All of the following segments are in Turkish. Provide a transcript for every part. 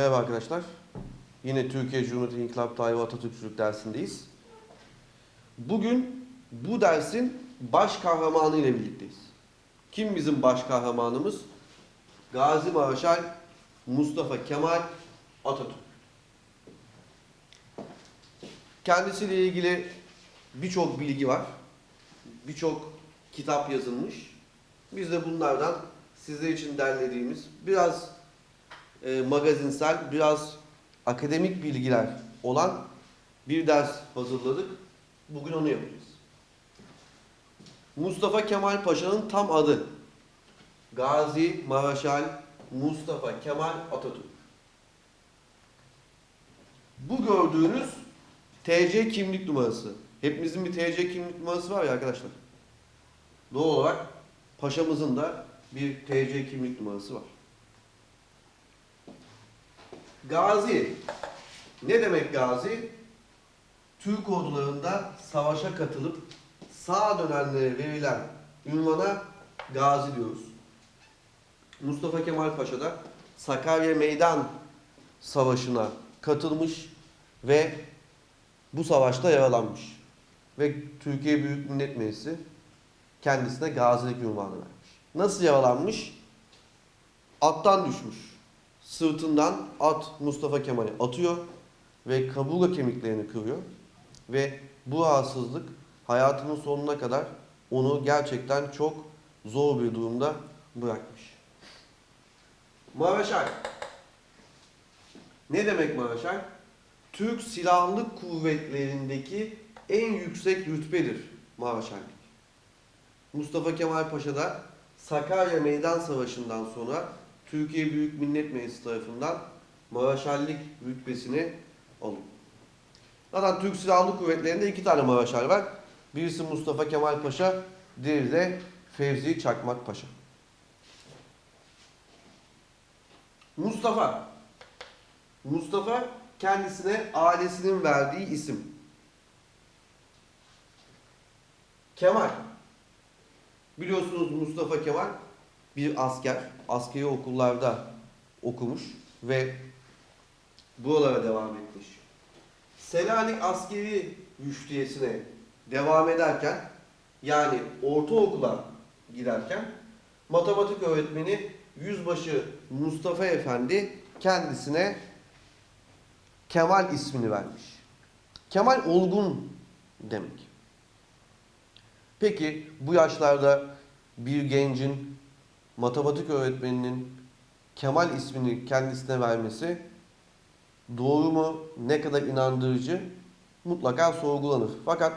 Merhaba arkadaşlar. Yine Türkiye Cumhuriyeti İnkılap Tarihi Atatürkçülük dersindeyiz. Bugün bu dersin baş kahramanı ile birlikteyiz. Kim bizim baş kahramanımız? Gazi Marşal Mustafa Kemal Atatürk. Kendisiyle ilgili birçok bilgi var. Birçok kitap yazılmış. Biz de bunlardan sizler için derlediğimiz biraz e, magazinsel, biraz akademik bilgiler olan bir ders hazırladık. Bugün onu yapacağız. Mustafa Kemal Paşa'nın tam adı Gazi Maraşal Mustafa Kemal Atatürk. Bu gördüğünüz TC kimlik numarası. Hepimizin bir TC kimlik numarası var ya arkadaşlar. Doğal olarak paşamızın da bir TC kimlik numarası var. Gazi. Ne demek gazi? Türk ordularında savaşa katılıp sağ dönenlere verilen ünvana gazi diyoruz. Mustafa Kemal Paşa da Sakarya Meydan Savaşı'na katılmış ve bu savaşta yaralanmış. Ve Türkiye Büyük Millet Meclisi kendisine gazilik ünvanı vermiş. Nasıl yaralanmış? Attan düşmüş. Sırtından at Mustafa Kemal'i atıyor ve kaburga kemiklerini kırıyor. Ve bu rahatsızlık hayatının sonuna kadar onu gerçekten çok zor bir durumda bırakmış. Maraşal. Ne demek Maraşal? Türk Silahlı Kuvvetleri'ndeki en yüksek rütbedir Maraşallik. Mustafa Kemal Paşa da Sakarya Meydan Savaşı'ndan sonra Türkiye Büyük Millet Meclisi tarafından Maraşallik rütbesini alıyor. Zaten Türk Silahlı Kuvvetleri'nde iki tane Maraşal var. Birisi Mustafa Kemal Paşa, diğeri de Fevzi Çakmak Paşa. Mustafa. Mustafa kendisine ailesinin verdiği isim. Kemal. Biliyorsunuz Mustafa Kemal bir asker. Askeri okullarda okumuş ve buralara devam etmiş. Selanik askeri rüştiyesine devam ederken yani ortaokula giderken matematik öğretmeni Yüzbaşı Mustafa Efendi kendisine Kemal ismini vermiş. Kemal olgun demek. Peki bu yaşlarda bir gencin matematik öğretmeninin Kemal ismini kendisine vermesi doğru mu, ne kadar inandırıcı mutlaka sorgulanır. Fakat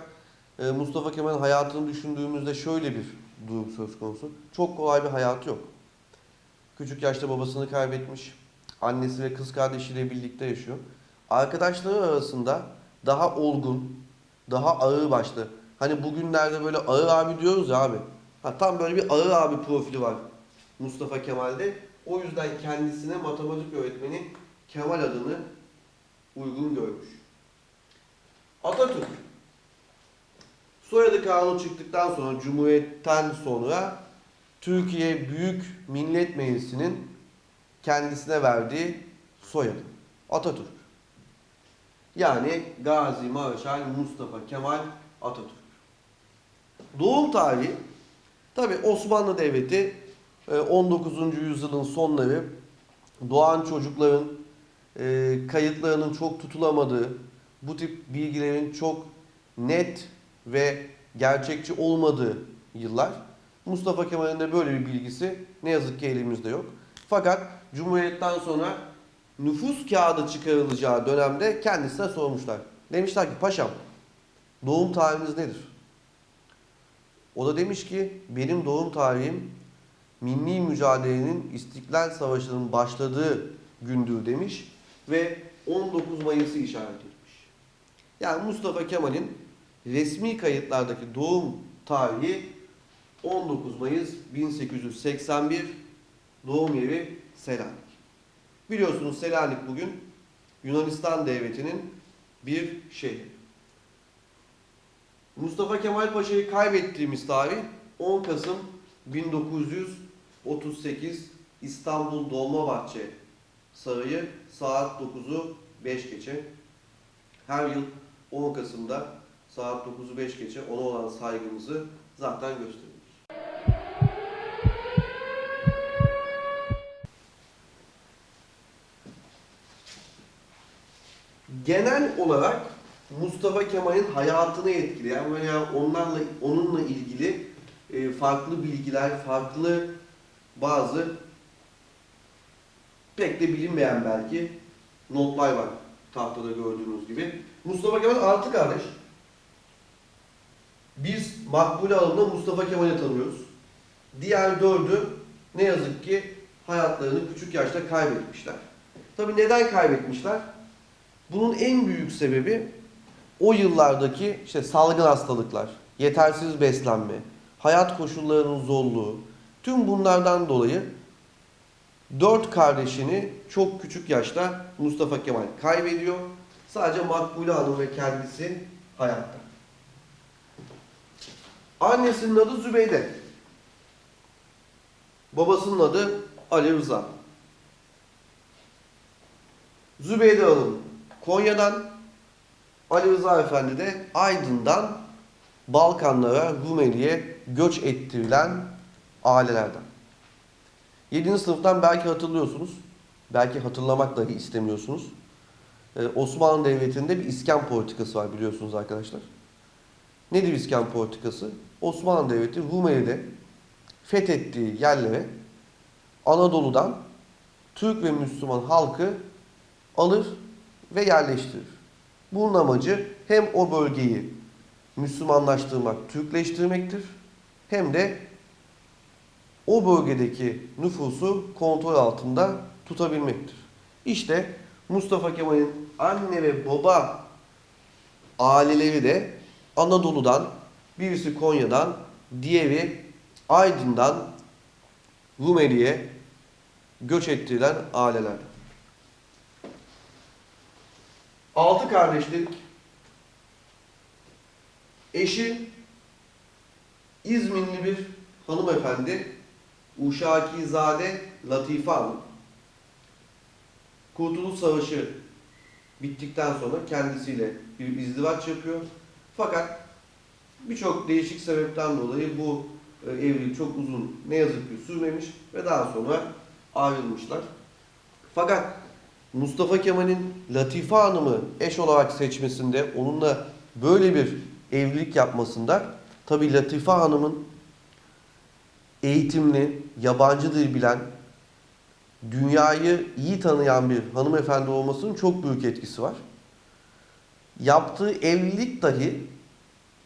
e, Mustafa Kemal'in hayatını düşündüğümüzde şöyle bir durum söz konusu. Çok kolay bir hayatı yok. Küçük yaşta babasını kaybetmiş. Annesi ve kız kardeşiyle birlikte yaşıyor. Arkadaşları arasında daha olgun, daha ağır başlı. Hani bugünlerde böyle ağır abi diyoruz ya abi. Ha, tam böyle bir ağır abi profili var Mustafa Kemal'de. O yüzden kendisine matematik öğretmeni Kemal adını uygun görmüş. Atatürk. Soyadı kanunu çıktıktan sonra Cumhuriyet'ten sonra Türkiye Büyük Millet Meclisi'nin kendisine verdiği soyadı. Atatürk. Yani Gazi Marşal Mustafa Kemal Atatürk. Doğum tarihi tabi Osmanlı Devleti 19. yüzyılın sonları doğan çocukların e, kayıtlarının çok tutulamadığı, bu tip bilgilerin çok net ve gerçekçi olmadığı yıllar. Mustafa Kemal'in de böyle bir bilgisi ne yazık ki elimizde yok. Fakat Cumhuriyet'ten sonra nüfus kağıdı çıkarılacağı dönemde kendisine sormuşlar. Demişler ki paşam doğum tarihiniz nedir? O da demiş ki benim doğum tarihim milli mücadelenin İstiklal Savaşı'nın başladığı gündür demiş ve 19 Mayıs'ı işaret etmiş. Yani Mustafa Kemal'in resmi kayıtlardaki doğum tarihi 19 Mayıs 1881 doğum yeri Selanik. Biliyorsunuz Selanik bugün Yunanistan Devleti'nin bir şehri. Mustafa Kemal Paşa'yı kaybettiğimiz tarih 10 Kasım 1938 İstanbul Dolmabahçe Sarayı saat 9'u 5 geçe. Her yıl 10 Kasım'da saat 9'u 5 geçe ona olan saygımızı zaten gösteriyoruz. Genel olarak Mustafa Kemal'in hayatını etkileyen veya onlarla onunla ilgili e, farklı bilgiler, farklı bazı pek de bilinmeyen belki notlar var tahtada gördüğünüz gibi. Mustafa Kemal altı kardeş. Biz Makbule Hanım'la Mustafa Kemal'i tanıyoruz. Diğer dördü ne yazık ki hayatlarını küçük yaşta kaybetmişler. Tabii neden kaybetmişler? Bunun en büyük sebebi o yıllardaki işte salgın hastalıklar, yetersiz beslenme, hayat koşullarının zorluğu, tüm bunlardan dolayı dört kardeşini çok küçük yaşta Mustafa Kemal kaybediyor. Sadece Makbule Hanım ve kendisi hayatta. Annesinin adı Zübeyde. Babasının adı Ali Rıza. Zübeyde Hanım Konya'dan, Ali Rıza Efendi de Aydın'dan Balkanlara, Rumeli'ye göç ettirilen ailelerden. 7. sınıftan belki hatırlıyorsunuz, belki hatırlamak dahi istemiyorsunuz. Ee, Osmanlı Devleti'nde bir iskan politikası var biliyorsunuz arkadaşlar. Nedir iskan politikası? Osmanlı Devleti Rumeli'de fethettiği yerlere Anadolu'dan Türk ve Müslüman halkı alır ve yerleştirir. Bunun amacı hem o bölgeyi Müslümanlaştırmak, Türkleştirmektir hem de o bölgedeki nüfusu kontrol altında tutabilmektir. İşte Mustafa Kemal'in anne ve baba aileleri de Anadolu'dan, birisi Konya'dan, diğeri Aydın'dan Rumeli'ye göç ettirilen aileler. Altı kardeşlik eşi İzmirli bir hanımefendi Uşakizade Latife Hanım. Kurtuluş Savaşı bittikten sonra kendisiyle bir izdivaç yapıyor. Fakat birçok değişik sebepten dolayı bu e, evlilik çok uzun ne yazık ki sürmemiş ve daha sonra ayrılmışlar. Fakat Mustafa Kemal'in Latife Hanım'ı eş olarak seçmesinde, onunla böyle bir evlilik yapmasında tabi Latife Hanım'ın eğitimli, yabancı dil bilen, dünyayı iyi tanıyan bir hanımefendi olmasının çok büyük etkisi var. Yaptığı evlilik dahi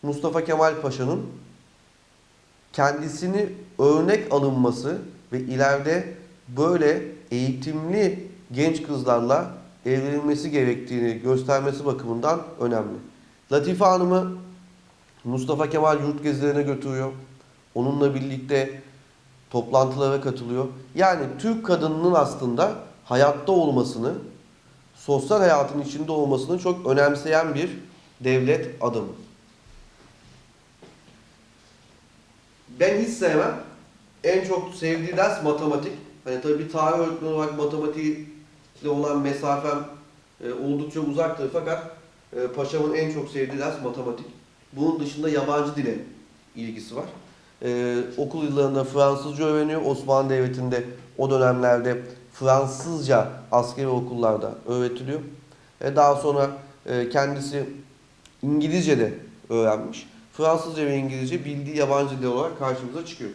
Mustafa Kemal Paşa'nın kendisini örnek alınması ve ileride böyle eğitimli genç kızlarla evlenilmesi gerektiğini göstermesi bakımından önemli. Latife Hanım'ı Mustafa Kemal yurt gezilerine götürüyor. Onunla birlikte toplantılara katılıyor. Yani Türk kadınının aslında hayatta olmasını, sosyal hayatın içinde olmasını çok önemseyen bir devlet adamı. Ben hiç sevmem. En çok sevdiği ders matematik. Hani tabii bir tarih öğretmeni olarak matematikle olan mesafem e, oldukça uzaktır fakat e, paşamın en çok sevdiği ders matematik. Bunun dışında yabancı dile ilgisi var. Ee, okul yıllarında Fransızca öğreniyor. Osmanlı Devleti'nde o dönemlerde Fransızca askeri okullarda öğretiliyor. E daha sonra e, kendisi İngilizce de öğrenmiş. Fransızca ve İngilizce bildiği yabancı dil olarak karşımıza çıkıyor.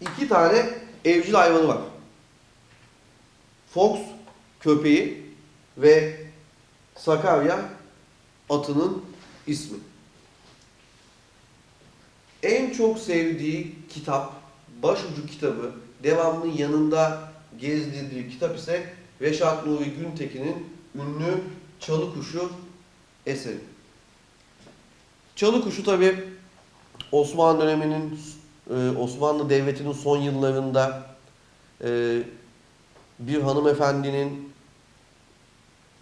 İki tane evcil hayvanı var. Fox köpeği ve Sakarya atının ismi. En çok sevdiği kitap, başucu kitabı, devamlı yanında gezdirdiği kitap ise Reşat Nuri Güntekin'in ünlü Çalı Kuşu eseri. Çalı Kuşu tabi Osmanlı döneminin, e, Osmanlı Devleti'nin son yıllarında e, bir hanımefendinin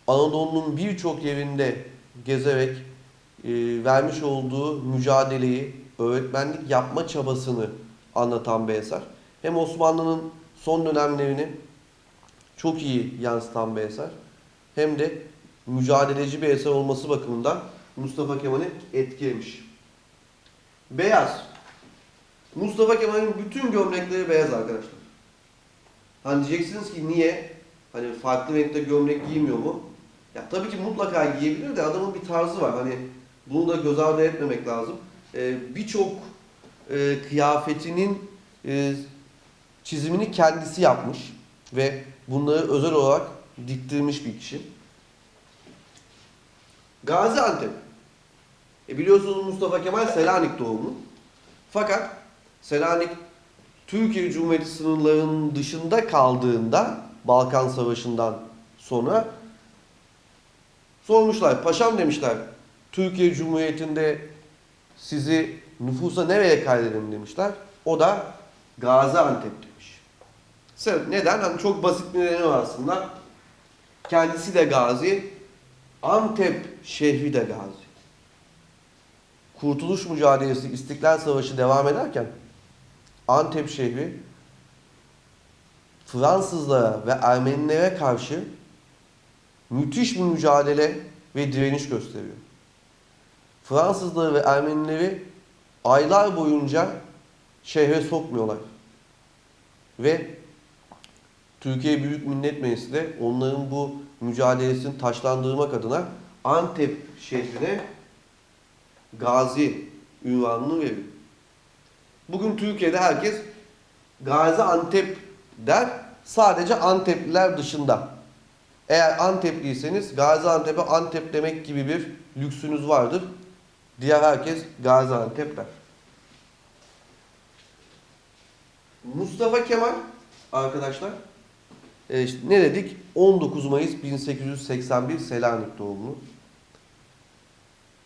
Anadolu'nun birçok yerinde gezerek e, vermiş olduğu mücadeleyi, öğretmenlik yapma çabasını anlatan bir eser. Hem Osmanlı'nın son dönemlerini çok iyi yansıtan bir eser. Hem de mücadeleci bir eser olması bakımından Mustafa Kemal'i etkilemiş. Beyaz. Mustafa Kemal'in bütün gömlekleri beyaz arkadaşlar. Hani diyeceksiniz ki niye? Hani farklı renkte gömlek giymiyor mu? Ya tabii ki mutlaka giyebilir de adamın bir tarzı var. Hani bunu da göz ardı etmemek lazım. Ee, Birçok e, kıyafetinin e, çizimini kendisi yapmış ve bunları özel olarak diktirmiş bir kişi. Gaziantep. E biliyorsunuz Mustafa Kemal Selanik doğumlu. Fakat Selanik Türkiye Cumhuriyeti sınırlarının dışında kaldığında Balkan Savaşı'ndan sonra sormuşlar. Paşam demişler Türkiye Cumhuriyeti'nde sizi nüfusa nereye kaydedelim demişler. O da Gaziantep demiş. Sebep neden? Hani çok basit bir nedeni var aslında. Kendisi de gazi, Antep şehri de gazi. Kurtuluş mücadelesi, İstiklal Savaşı devam ederken Antep şehri Fransızlara ve Ermenilere karşı müthiş bir mücadele ve direniş gösteriyor. Fransızları ve Ermenileri aylar boyunca şehre sokmuyorlar. Ve Türkiye Büyük Millet Meclisi de onların bu mücadelesini taşlandırmak adına Antep şehrine Gazi ünvanını veriyor. Bugün Türkiye'de herkes Gazi Antep der. Sadece Antepliler dışında. Eğer Antepliyseniz Gaziantep'e Antep demek gibi bir lüksünüz vardır. Diğer herkes Gaziantep der. Mustafa Kemal arkadaşlar e, işte ne dedik? 19 Mayıs 1881 Selanik doğumlu.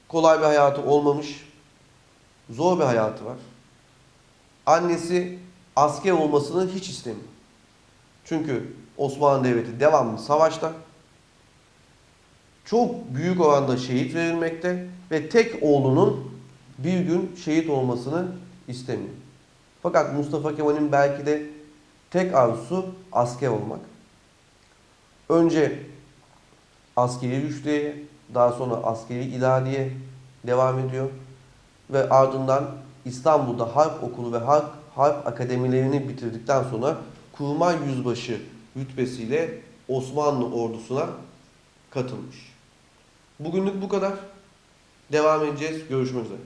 Kolay bir hayatı olmamış. Zor bir hayatı var. Annesi asker olmasını hiç istemiyor. Çünkü Osmanlı Devleti devamlı savaşta. Çok büyük oranda şehit verilmekte ve tek oğlunun bir gün şehit olmasını istemiyor. Fakat Mustafa Kemal'in belki de tek arzusu asker olmak. Önce askeri rüşteye, daha sonra askeri iladiye devam ediyor. Ve ardından İstanbul'da Harp Okulu ve Harp, Harp Akademilerini bitirdikten sonra Kurmay Yüzbaşı rütbesiyle Osmanlı ordusuna katılmış. Bugünlük bu kadar. Devam edeceğiz. Görüşmek üzere.